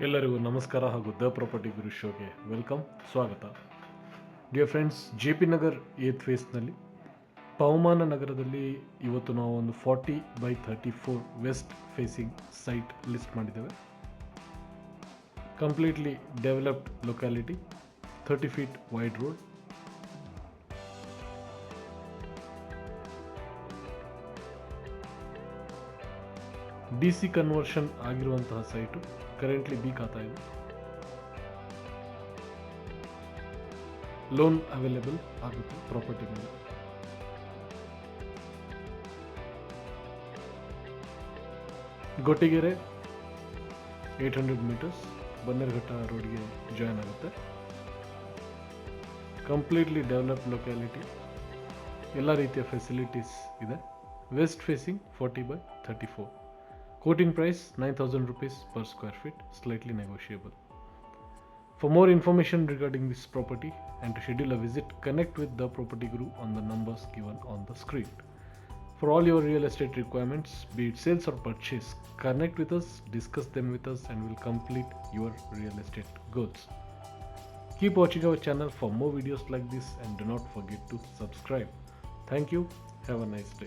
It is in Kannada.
ಎಲ್ಲರಿಗೂ ನಮಸ್ಕಾರ ಹಾಗೂ ದ ಪ್ರಾಪರ್ಟಿ ಗುರು ಶೋಗೆ ವೆಲ್ಕಮ್, ಸ್ವಾಗತ. Dear friends, J P Nagar eighth ಫೇಸ್ನಲ್ಲಿ ಪವಮಾನ ನಗರದಲ್ಲಿ ಇವತ್ತು ನಾವು ಒಂದು forty by thirty four west facing site list ಮಾಡಿದ್ದೇವೆ. Completely developed locality, thirty feet wide road. D C conversion ಆಗಿರುವಂತಹ ಸೈಟು. ಕರೆಂಟ್ಲಿ ಬಿ ಖಾತಾ ಇದೆ. ಲೋನ್ ಅವೈಲೇಬಲ್ ಆಗುತ್ತೆ property Gottigere eight hundred metres Bannerghatta ರೋಡ್ಗೆ ಜಾಯ್ನ್ ಆಗುತ್ತೆ. ಕಂಪ್ಲೀಟ್ಲಿ ಡೆವಲಪ್ಡ್ ಲೊಕ್ಯಾಲಿಟಿ ಎಲ್ಲ ರೀತಿಯ ಫೆಸಿಲಿಟೀಸ್ ಇದೆ. West facing forty by thirty four Quoting price 9000 rupees per square feet, slightly negotiable. For more information regarding this property and to schedule a visit, connect with the property guru on the numbers given on the screen. For all your real estate requirements, be it sales or purchase, connect with us, discuss them with us, and we'll complete your real estate goals. Keep watching our channel for more videos like this and do not forget to subscribe. Thank you. Have a nice day.